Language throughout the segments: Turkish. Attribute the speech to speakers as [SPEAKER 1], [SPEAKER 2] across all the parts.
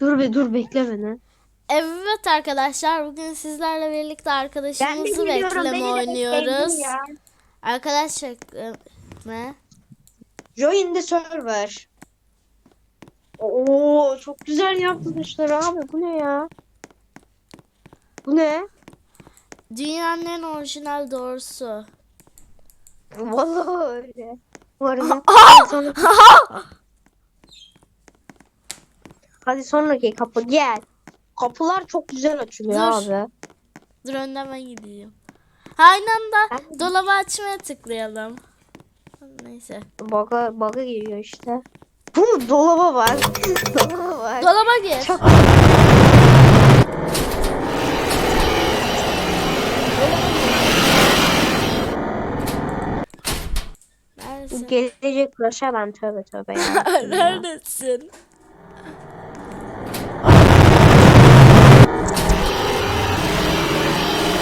[SPEAKER 1] Dur be dur bekle beni.
[SPEAKER 2] Evet arkadaşlar bugün sizlerle birlikte arkadaşımızı bekleme oynuyoruz. Arkadaşlar e, ne?
[SPEAKER 1] Join the server. Oo çok güzel yapmışlar abi. Bu ne ya? Bu ne?
[SPEAKER 2] Dünyanın en orijinal doğrusu.
[SPEAKER 1] Vallahi öyle. Bu arada. Hadi sonraki kapı gel. Kapılar çok güzel açılıyor
[SPEAKER 2] Dur.
[SPEAKER 1] abi.
[SPEAKER 2] Dur önden ben gideyim. Aynı anda
[SPEAKER 1] Ben-
[SPEAKER 2] dolabı açmaya tıklayalım. Neyse.
[SPEAKER 1] Baga, baga giriyor işte. Bu mu? dolaba var. dolaba var.
[SPEAKER 2] Dolaba gir.
[SPEAKER 1] Çok
[SPEAKER 2] Neredesin?
[SPEAKER 1] gelecek Rush'a ben tövbe tövbe ya.
[SPEAKER 2] Neredesin?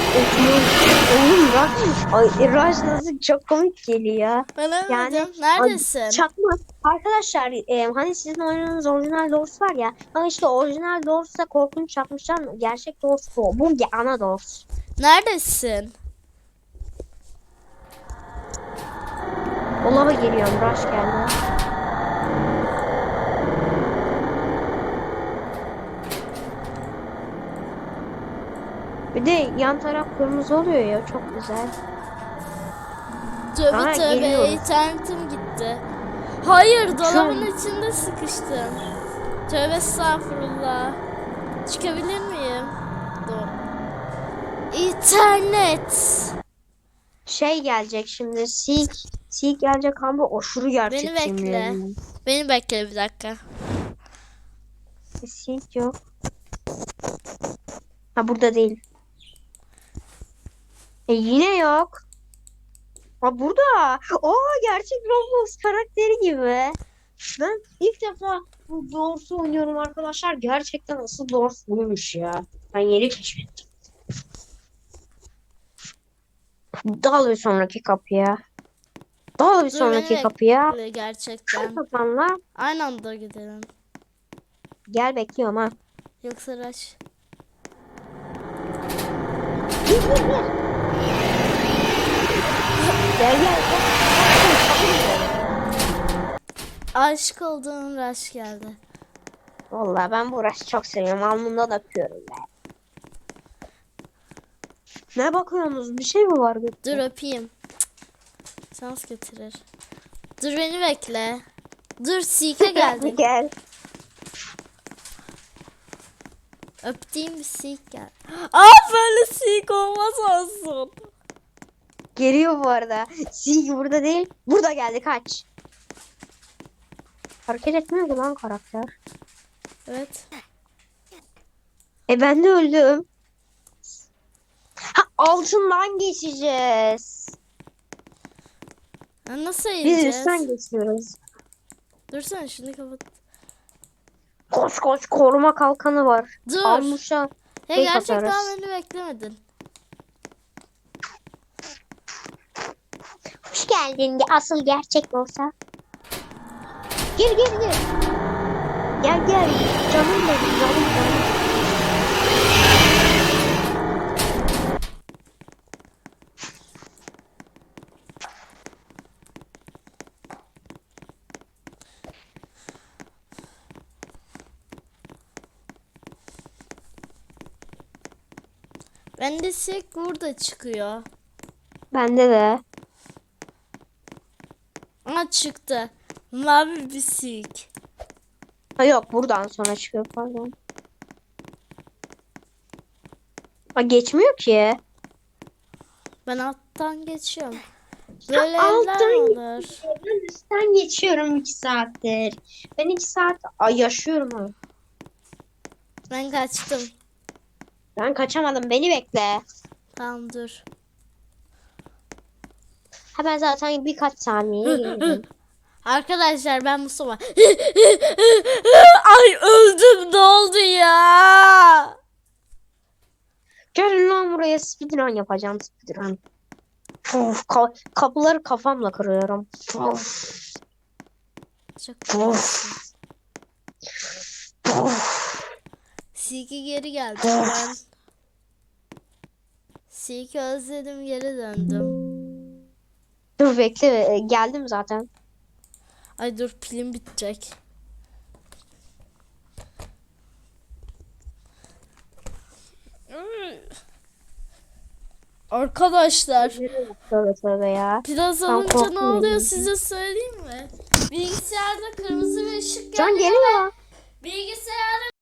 [SPEAKER 1] Oğlum Rush, ay, Rush nasıl çok komik geliyor.
[SPEAKER 2] Ben
[SPEAKER 1] Yani.
[SPEAKER 2] Neredesin?
[SPEAKER 1] Ay, Çakma. Arkadaşlar e, hani sizin oynadığınız orijinal Doors var ya. Ama işte orijinal Doors'a korkunç yapmışlar. Gerçek Doors bu. Bu ana Doors.
[SPEAKER 2] Neredesin?
[SPEAKER 1] Dolaba geliyorum. Rush geldi. Bir de yan taraf kırmızı oluyor ya. Çok güzel.
[SPEAKER 2] Tövbe
[SPEAKER 1] Aa,
[SPEAKER 2] tövbe
[SPEAKER 1] geliyorum.
[SPEAKER 2] internetim gitti. Hayır
[SPEAKER 1] Şu
[SPEAKER 2] dolabın
[SPEAKER 1] an-
[SPEAKER 2] içinde sıkıştım. Tövbe estağfurullah. Çıkabilir miyim? Dur. İnternet.
[SPEAKER 1] Şey gelecek şimdi. Seek. Seek gelecek ama aşırı gerçek.
[SPEAKER 2] Beni bekle. Beni bekle bir dakika.
[SPEAKER 1] Seek yok. Ha burada değil. E yine yok. Ha burada. Aa gerçek Roblox karakteri gibi. Ben ilk defa bu Doors'u oynuyorum arkadaşlar. Gerçekten asıl Doors buymuş ya. Ben yeni keşfettim. Dal bir sonraki kapıya. Dal bir sonraki
[SPEAKER 2] beni
[SPEAKER 1] kapıya.
[SPEAKER 2] bekle Gerçekten.
[SPEAKER 1] Kapanla.
[SPEAKER 2] Aynı anda gidelim.
[SPEAKER 1] Gel bekliyorum ha.
[SPEAKER 2] Yoksa Raş.
[SPEAKER 1] Gel gel.
[SPEAKER 2] Aşık olduğum Raş geldi.
[SPEAKER 1] Vallahi ben bu uğraşı çok seviyorum. Alnımdan öpüyorum ben. Ne bakıyorsunuz? Bir şey mi var?
[SPEAKER 2] Dur öpeyim. Cık. Şans getirir. Dur beni bekle. Dur Sika geldi.
[SPEAKER 1] Gel.
[SPEAKER 2] Öptüğüm bir sik gel. Aa böyle sik olmaz olsun.
[SPEAKER 1] Geliyor bu arada. Silgi burada değil. Burada geldi kaç. Hareket etmiyor ki lan karakter.
[SPEAKER 2] Evet.
[SPEAKER 1] E ben de öldüm. Ha altından geçeceğiz.
[SPEAKER 2] Ya Nasıl
[SPEAKER 1] Biz
[SPEAKER 2] eğileceğiz?
[SPEAKER 1] üstten geçiyoruz.
[SPEAKER 2] Dursana şunu kapat.
[SPEAKER 1] Koş koş koruma kalkanı var.
[SPEAKER 2] Dur.
[SPEAKER 1] Almışa.
[SPEAKER 2] Ya
[SPEAKER 1] Şey
[SPEAKER 2] gerçekten
[SPEAKER 1] katarız.
[SPEAKER 2] beni beklemedin.
[SPEAKER 1] Hoş geldin. Asıl gerçek olsa. Gir gir gir. Gel gel. Canım benim canım benim.
[SPEAKER 2] Bende sik burada çıkıyor.
[SPEAKER 1] Bende de.
[SPEAKER 2] Aa çıktı. Mavi bir sik.
[SPEAKER 1] Ha yok buradan sonra çıkıyor pardon. Ha geçmiyor ki.
[SPEAKER 2] Ben alttan geçiyorum. Böyle evler
[SPEAKER 1] alttan
[SPEAKER 2] olur.
[SPEAKER 1] Ben üstten geçiyorum iki saattir. Ben iki saat Ay, yaşıyorum.
[SPEAKER 2] Ben kaçtım.
[SPEAKER 1] Ben kaçamadım beni bekle.
[SPEAKER 2] Tamam dur.
[SPEAKER 1] Ha ben zaten birkaç saniye.
[SPEAKER 2] Arkadaşlar ben Mustafa. Ay öldüm ne oldu ya?
[SPEAKER 1] Gelin lan buraya speedrun yapacağım speedrun. Of, ka- kapıları kafamla kırıyorum. Of,
[SPEAKER 2] Çok
[SPEAKER 1] of, of.
[SPEAKER 2] Siki geri geldi ben. Siki özledim geri döndüm.
[SPEAKER 1] Dur bekle e, geldim zaten.
[SPEAKER 2] Ay dur pilim bitecek. Arkadaşlar
[SPEAKER 1] Tövbe tövbe ya.
[SPEAKER 2] biraz olunca ne oluyor size söyleyeyim mi? Bilgisayarda kırmızı bir ışık
[SPEAKER 1] Can
[SPEAKER 2] yanıyor.
[SPEAKER 1] geliyor.
[SPEAKER 2] Bilgisayarda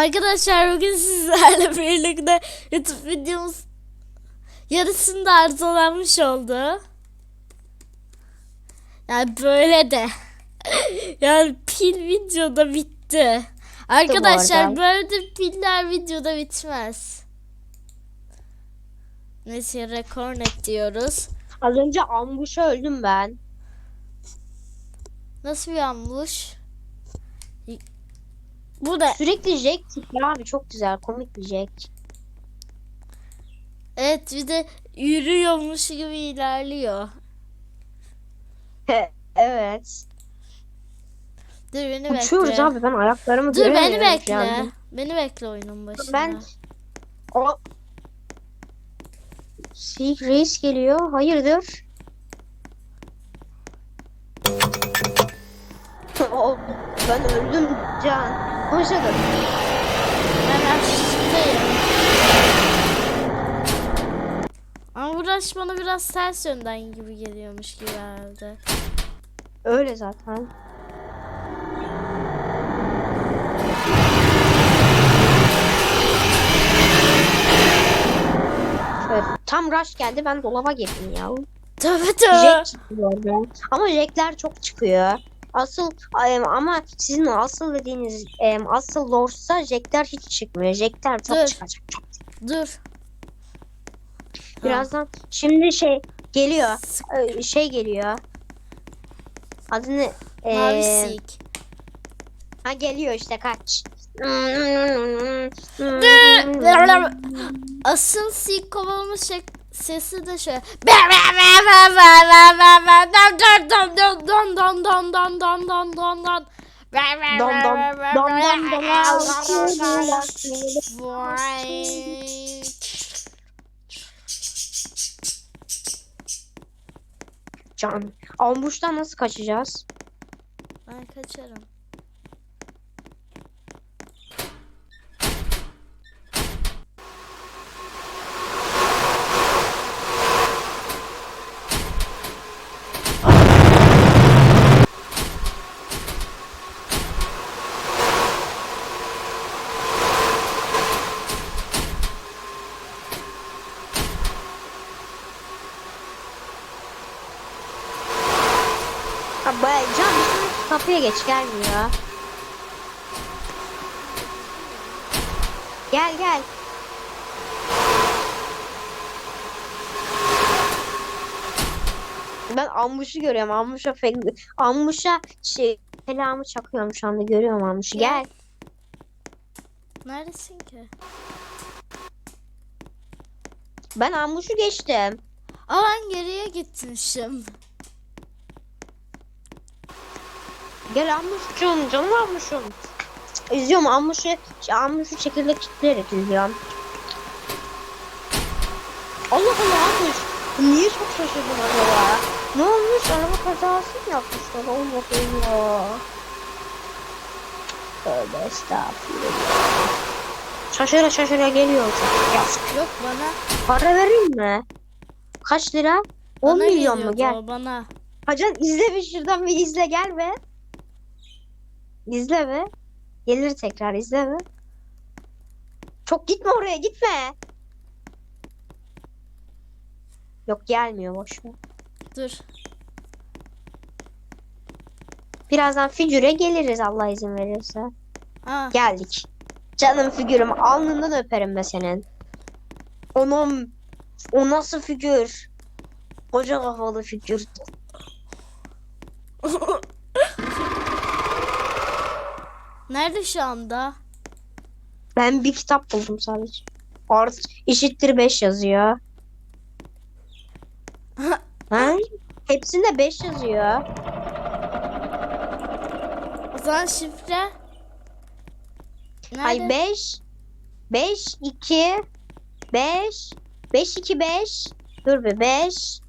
[SPEAKER 2] Arkadaşlar bugün sizlerle birlikte YouTube videomuz yarısında arızalanmış oldu. Yani böyle de. Yani pil videoda bitti. Arkadaşlar böyle de piller videoda bitmez. Neyse rekor net diyoruz.
[SPEAKER 1] Az önce ambuşa öldüm ben.
[SPEAKER 2] Nasıl bir ambush? Bu ne?
[SPEAKER 1] Sürekli Jack çıkıyor abi çok güzel komik bir Jack.
[SPEAKER 2] Evet bir de yürüyormuş gibi ilerliyor.
[SPEAKER 1] evet.
[SPEAKER 2] Dur beni
[SPEAKER 1] Uçuyoruz
[SPEAKER 2] bekle.
[SPEAKER 1] abi ben ayaklarımı
[SPEAKER 2] Dur beni
[SPEAKER 1] şu
[SPEAKER 2] bekle.
[SPEAKER 1] anda.
[SPEAKER 2] Beni bekle oyunun başında.
[SPEAKER 1] Ben o Seek Reis geliyor. Hayırdır? o, ben öldüm Can. Konuşalım.
[SPEAKER 2] Ben aşağıdayım. Ama burası bana biraz ters yönden gibi geliyormuş gibi herhalde.
[SPEAKER 1] Öyle zaten. Şöyle, tam rush geldi ben dolaba girdim ya.
[SPEAKER 2] Tövbe tövbe.
[SPEAKER 1] Jack çıkıyor. Ama Jack'ler çok çıkıyor. Asıl ama sizin asıl dediğiniz asıl lordsa Jack'ler hiç çıkmıyor. Jack'ler çok
[SPEAKER 2] Dur.
[SPEAKER 1] çıkacak. Çok.
[SPEAKER 2] Dur.
[SPEAKER 1] Birazdan şimdi şey geliyor. Şey geliyor. Adı ne?
[SPEAKER 2] Mavi
[SPEAKER 1] Ee,
[SPEAKER 2] sik.
[SPEAKER 1] Ha geliyor işte kaç.
[SPEAKER 2] Asıl sik kovalama şey, sesi de şöyle.
[SPEAKER 1] Can. Ambuştan nasıl kaçacağız?
[SPEAKER 2] Ben kaçarım.
[SPEAKER 1] Baya- Can kapıya geç gelmiyor. Gel gel. Ben ambuşu görüyorum. Ambuşa ambuşa şey selamı çakıyorum şu anda görüyorum ambuşu. Gel.
[SPEAKER 2] Neredesin ki?
[SPEAKER 1] Ben ambuşu geçtim.
[SPEAKER 2] Aa ben geriye gitmişim.
[SPEAKER 1] Gel ambuşum canım ambuşum. İzliyorum ambuşu, ambuşu çekirdek çitleyerek izliyorum. Allah Allah ambuş. Niye çok şaşırdım acaba? Arkadaş araba kazası mı yapmışlar? Olmadı ya. Tövbe estağfurullah. Şaşıra şaşıra geliyor. Yazık.
[SPEAKER 2] Yok bana.
[SPEAKER 1] Para vereyim mi? Kaç lira? 10
[SPEAKER 2] bana
[SPEAKER 1] milyon mu? Gel.
[SPEAKER 2] bana.
[SPEAKER 1] Hacan izle bir şuradan bir izle gel be. İzle be. Gelir tekrar izle be. Çok gitme oraya gitme. Yok gelmiyor boş ver.
[SPEAKER 2] Dur.
[SPEAKER 1] Birazdan figüre geliriz Allah izin verirse.
[SPEAKER 2] Ha.
[SPEAKER 1] Geldik. Canım figürüm alnından öperim be senin. Onun o nasıl figür? Koca kafalı figür.
[SPEAKER 2] Nerede şu anda?
[SPEAKER 1] Ben bir kitap buldum sadece. Art eşittir 5 yazıyor. ha? Hepsinde 5 yazıyor.
[SPEAKER 2] O zaman şifre. Nerede?
[SPEAKER 1] Ay 5 5 2 5 5 2 5 Dur bir 5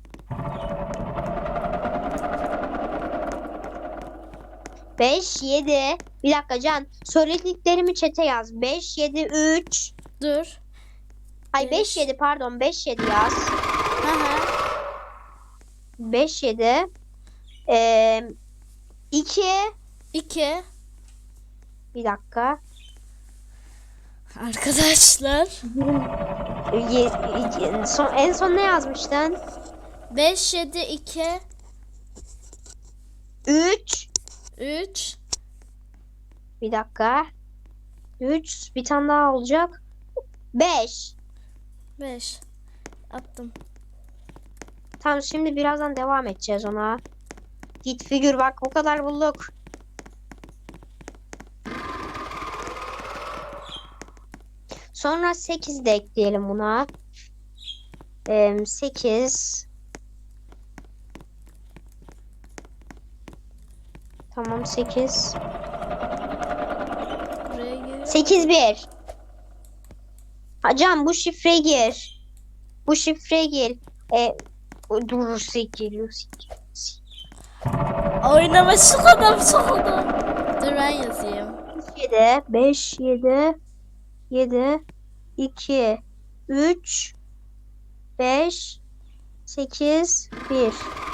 [SPEAKER 1] 5 7 Bir dakika Can söylediklerimi çete yaz 5 7 3
[SPEAKER 2] Dur.
[SPEAKER 1] Ay 5
[SPEAKER 2] Beş.
[SPEAKER 1] 7 pardon 5 7 yaz
[SPEAKER 2] Hı hı.
[SPEAKER 1] 5 7 Eee 2
[SPEAKER 2] İki.
[SPEAKER 1] Bir dakika
[SPEAKER 2] Arkadaşlar.
[SPEAKER 1] Son, En son ne yazmıştın?
[SPEAKER 2] 5, 7, 2,
[SPEAKER 1] 3
[SPEAKER 2] 3.
[SPEAKER 1] Bir dakika. 3 bir tane daha olacak. 5.
[SPEAKER 2] 5. Attım.
[SPEAKER 1] Tamam şimdi birazdan devam edeceğiz ona. Git figür bak o kadar bulduk. Sonra 8 de ekleyelim buna. 8 Tamam 8
[SPEAKER 2] Buraya gir.
[SPEAKER 1] 8 1 Hocam bu şifreyi gir. Bu şifreyi gir. E, dur 8
[SPEAKER 2] Oynama şu kadar şu kadar. Dur ben yazayım.
[SPEAKER 1] 7 5 7 7 2 3 5 8 1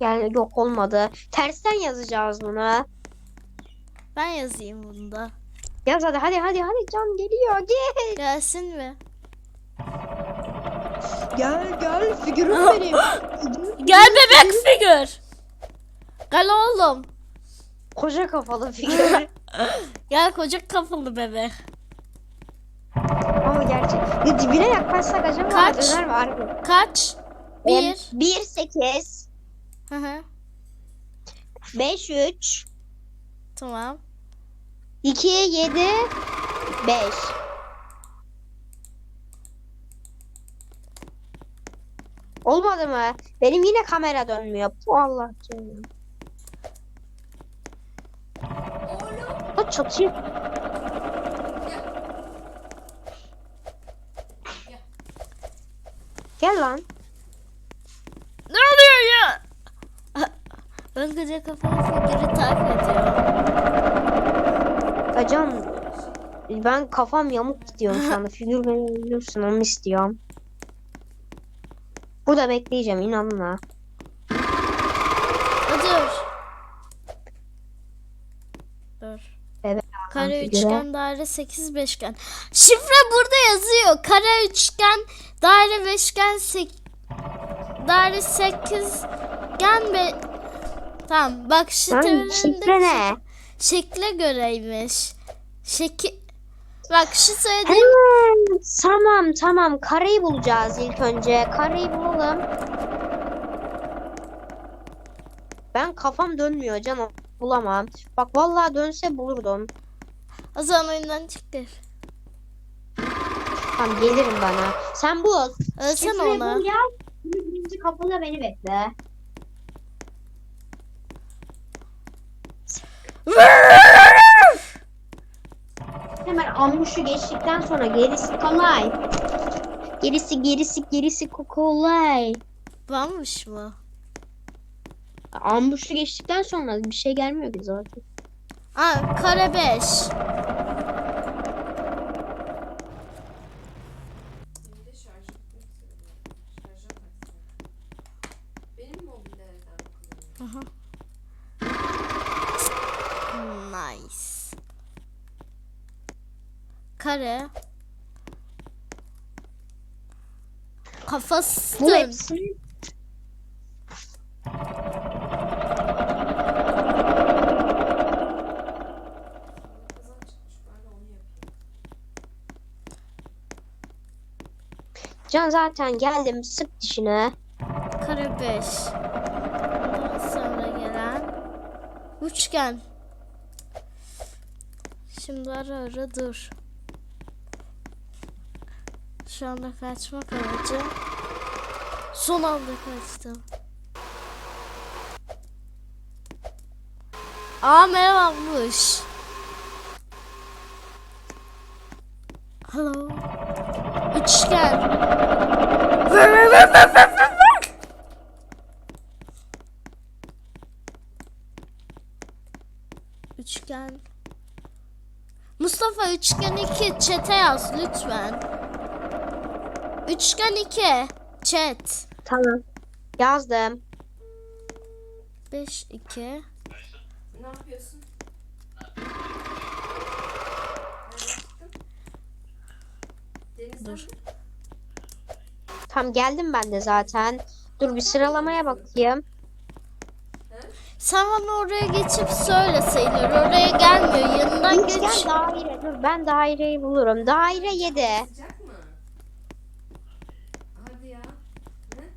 [SPEAKER 1] Yani yok olmadı. Tersten yazacağız bunu.
[SPEAKER 2] Ben yazayım bunu da.
[SPEAKER 1] Yaz hadi hadi hadi hadi can geliyor gel.
[SPEAKER 2] Gelsin mi?
[SPEAKER 1] Gel gel figürüm benim.
[SPEAKER 2] Gel bebek figür. Gel oğlum.
[SPEAKER 1] Koca kafalı figür.
[SPEAKER 2] Gel koca kafalı bebek.
[SPEAKER 1] Ama gerçek. Ya dibine yaklaşsak acaba
[SPEAKER 2] Kaç?
[SPEAKER 1] döner mi harbi?
[SPEAKER 2] Kaç? Bir.
[SPEAKER 1] 1 8
[SPEAKER 2] Hı hı.
[SPEAKER 1] 5 3
[SPEAKER 2] Tamam.
[SPEAKER 1] 2 7 5 Olmadı mı? Benim yine kamera dönmüyor. Bu Allah canım. O çatıyor. Gel lan.
[SPEAKER 2] Ne oluyor ya? Koca kafalı figürü takip ediyorum.
[SPEAKER 1] Acan ben kafam yamuk gidiyorum şu anda. Figür beni biliyorsun onu istiyorum. Burada bekleyeceğim inanın ha.
[SPEAKER 2] Dur. Dur.
[SPEAKER 1] Evet,
[SPEAKER 2] Kare üçgen daire 8 beşgen. Şifre burada yazıyor. Kare üçgen daire beşgen sek daire 8 gen be Tamam bak teoremde
[SPEAKER 1] şifre ne?
[SPEAKER 2] şekle göreymiş. Şekil Bak şu söylediğim
[SPEAKER 1] Hemen. Tamam tamam kareyi bulacağız ilk önce. Kareyi bulalım. Ben kafam dönmüyor canım. Bulamam. Bak vallahi dönse bulurdum.
[SPEAKER 2] o zaman oyundan çıktır.
[SPEAKER 1] Tamam gelirim bana. Sen bul.
[SPEAKER 2] Ölsene ona.
[SPEAKER 1] bul ya. Birinci kapıda beni bekle. Hemen ambuşu geçtikten sonra gerisi kolay. Gerisi gerisi gerisi kolay.
[SPEAKER 2] Varmış mı?
[SPEAKER 1] Ambuşu geçtikten sonra bir şey gelmiyor ki zaten.
[SPEAKER 2] Aa, kare 5.
[SPEAKER 3] Bir de şarj etmek istiyorum. Şarja taksana. Benim mobilde neden kullanıyorum?
[SPEAKER 2] Nice. Kare. Kafası.
[SPEAKER 1] Bu hepsini. Can zaten geldim sık dişine.
[SPEAKER 2] Kare 5. Ondan sonra gelen üçgen. Şimdi ara ara dur. Şu anda kaçmak amacı. Son anda kaçtım. Aa merhabamış. Hello. Üçgen. Üçgen. Mustafa üçgen 2 çete yaz lütfen. Üçgen 2 chat.
[SPEAKER 1] Tamam. Yazdım.
[SPEAKER 2] 5 2
[SPEAKER 3] Ne yapıyorsun?
[SPEAKER 2] Dur.
[SPEAKER 1] Tam geldim ben de zaten. Dur bir sıralamaya bakayım.
[SPEAKER 2] Sen bana oraya geçip söyle sayılır. Oraya gelmiyor. Yanından geç.
[SPEAKER 1] daire. Dur ben daireyi bulurum. Daire 7.
[SPEAKER 3] Sıcak mı? Hadi ya.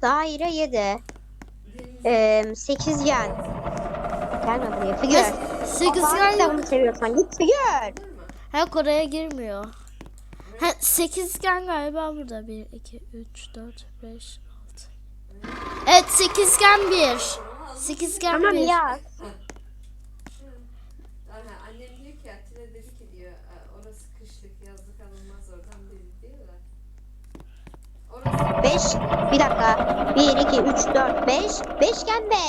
[SPEAKER 1] Daire 7.
[SPEAKER 3] Deniz.
[SPEAKER 1] Ee, sekizgen. Gelme buraya. Figür. Tarih
[SPEAKER 2] 8
[SPEAKER 1] kitabını seviyorsan git figür.
[SPEAKER 2] Ha oraya girmiyor. Ha sekizgen galiba burada. 1 2 3 4 5 6. Evet sekizgen 1. Sekizgen
[SPEAKER 1] Tamam
[SPEAKER 2] 1.
[SPEAKER 1] ya.
[SPEAKER 3] Aha, annem
[SPEAKER 1] 5. Bir dakika. 1, 2, 3, 4, 5. Beşgen 5.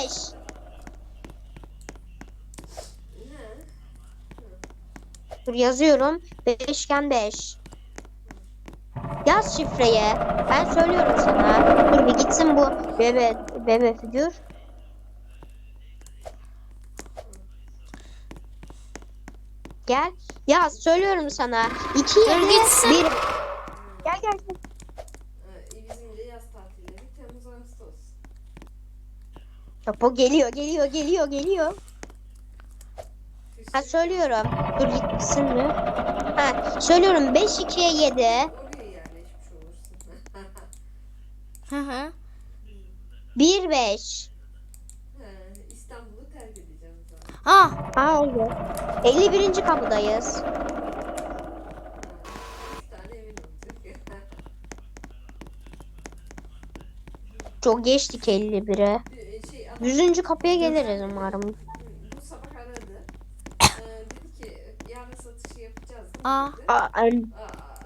[SPEAKER 3] ne?
[SPEAKER 1] Dur yazıyorum. Beşgen 5. Yaz şifreyi. Ben söylüyorum sana. Dur bir gitsin bu bebe bebe figür. Gel. Yaz söylüyorum sana. 2
[SPEAKER 2] Dur
[SPEAKER 1] 7
[SPEAKER 2] gitsin.
[SPEAKER 1] 1. Gel gel. gel.
[SPEAKER 3] Ee, bizim de yaz tatilleri Temmuz Ağustos.
[SPEAKER 1] Bu geliyor geliyor geliyor geliyor. Ha söylüyorum. Dur gitsin mi? Ha söylüyorum 5 2'ye 7.
[SPEAKER 3] Oraya yerleşmiş olursun.
[SPEAKER 2] Hı hı.
[SPEAKER 1] 1 5.
[SPEAKER 3] He, İstanbul'u terk edeceğim zaten.
[SPEAKER 2] Ah
[SPEAKER 1] Ha oldu. 51. kapıdayız.
[SPEAKER 3] Ha, Üç tane evin olacak.
[SPEAKER 1] Çok geçtik 51'e. 100. kapıya geliriz umarım.
[SPEAKER 3] bu sabah aradı. Ee, dedi ki yarın satışı yapacağız değil mi?"
[SPEAKER 2] Aa.
[SPEAKER 3] dedi.
[SPEAKER 1] Aa,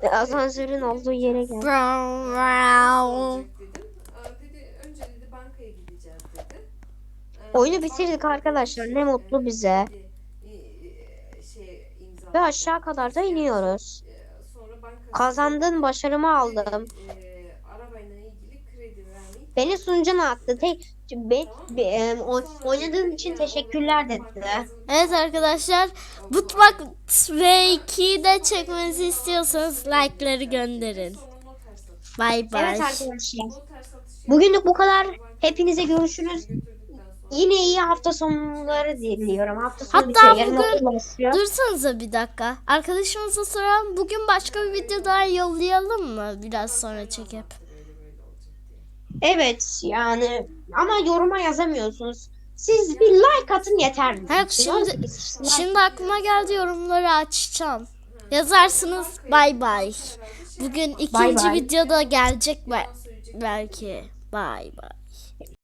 [SPEAKER 3] Aa,
[SPEAKER 1] asansörün olduğu yere gel.
[SPEAKER 2] brown
[SPEAKER 3] olacak
[SPEAKER 2] brown.
[SPEAKER 3] dedim. Aa, dedi önce dedi bankaya gideceğiz dedi. Ee,
[SPEAKER 1] Oyunu bitirdik arkadaşlar, ne mutlu bize.
[SPEAKER 3] Dedi, e, şey.
[SPEAKER 1] Ve aşağı kadar da iniyoruz.
[SPEAKER 3] Ee, Sonra banka
[SPEAKER 1] Kazandın başarımı aldım.
[SPEAKER 3] Ee, arabayla ilgili kredi vermeyi
[SPEAKER 1] Beni sunucuna attı. Tek be, be, em, oy- oynadığın için teşekkürler dedi.
[SPEAKER 2] Evet arkadaşlar Butmak R2'de çekmenizi istiyorsanız like'ları gönderin. Bye bye.
[SPEAKER 1] Evet arkadaşlar. Bugünlük bu kadar. Hepinize görüşürüz. Yine iyi hafta sonları diliyorum. Hafta sonu
[SPEAKER 2] Hatta
[SPEAKER 1] bitiyor.
[SPEAKER 2] Bugün-. Dursanıza bir dakika. Arkadaşımıza soralım. Bugün başka bir video daha yollayalım mı? Biraz sonra çekip.
[SPEAKER 1] Evet yani ama yoruma yazamıyorsunuz. Siz bir like atın yeter mi?
[SPEAKER 2] Ha, şimdi, şimdi aklıma geldi yorumları açacağım. Yazarsınız bye bye. Bugün ikinci
[SPEAKER 1] bye.
[SPEAKER 2] videoda gelecek be- belki. Bye bye.